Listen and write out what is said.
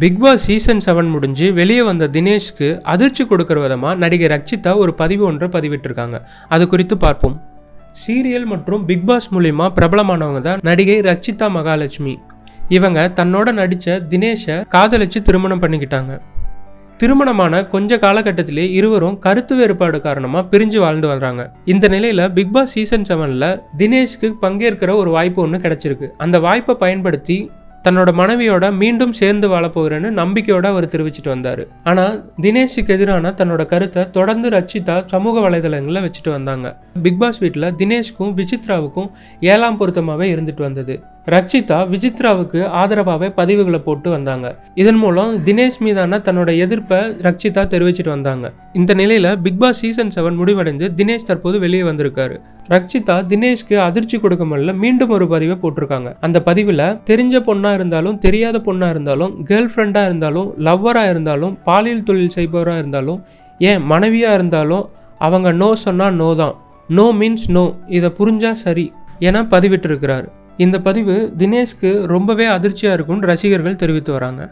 Big Boss season seven முடிஞ்சு வெளியே வந்த தினேஷ்க்கு அதிர்ச்சி கொடுக்குற விதமாக நடிகை ரக்ஷிதா ஒரு பதிவு ஒன்றை பதிவிட்டிருக்காங்க. அது குறித்து பார்ப்போம். சீரியல் மற்றும் பிக் பாஸ் மூலிமா பிரபலமானவங்க தான் நடிகை ரக்ஷிதா மகாலட்சுமி. இவங்க தன்னோட நடித்த தினேஷை காதலிச்சு திருமணம் பண்ணிக்கிட்டாங்க. திருமணமான கொஞ்ச காலகட்டத்திலே இருவரும் கருத்து வேறுபாடு காரணமாக பிரிஞ்சு வாழ்ந்து வர்றாங்க. இந்த நிலையில் பிக் பாஸ் சீசன் செவனில் தினேஷ்க்கு பங்கேற்கிற ஒரு வாய்ப்பு ஒன்று கிடச்சிருக்கு. அந்த வாய்ப்பை பயன்படுத்தி தன்னோட மனைவியோட மீண்டும் சேர்ந்து வாழப் போகிறேன்னு நம்பிக்கையோட அவர் தெரிவிச்சிட்டு வந்தார். ஆனால் தினேஷுக்கு எதிரான தன்னோட கருத்தை தொடர்ந்து ரச்சிதா சமூக வலைதளங்களில் வச்சுட்டு வந்தாங்க. பிக்பாஸ் வீட்டில் தினேஷ்க்கும் விசித்ராவுக்கும் ஏழாம் பொருத்தமாகவே இருந்துட்டு வந்தது. ரக்ஷிதா விசித்ராவுக்கு ஆதரவாகவே பதிவுகளை போட்டு வந்தாங்க. இதன் மூலம் தினேஷ் மீதான தன்னோட எதிர்ப்பை ரக்ஷிதா தெரிவிச்சிட்டு வந்தாங்க. இந்த நிலையில் பிக் பாஸ் சீசன் செவன் முடிவடைந்து தினேஷ் தற்போது வெளியே வந்திருக்காரு. ரக்ஷிதா தினேஷ்க்கு அதிர்ச்சி கொடுக்கமல்ல மீண்டும் ஒரு பதிவை போட்டிருக்காங்க. அந்த பதிவில் தெரிஞ்ச பொண்ணாக இருந்தாலும் தெரியாத பொண்ணாக இருந்தாலும் கேர்ள் ஃப்ரெண்டாக இருந்தாலும் லவ்வராக இருந்தாலும் பாலியல் தொழில் செய்பவராக இருந்தாலும் ஏன் மனைவியாக இருந்தாலும் அவங்க நோ சொன்னால் நோ தான். நோ மீன்ஸ் நோ இதை புரிஞ்சா சரி என பதிவிட்டிருக்கிறார். இந்த பதிவு தினேஷ்க்கு ரொம்பவே அதிர்ச்சியாக இருக்கும்னு ரசிகர்கள் தெரிவித்து வராங்க.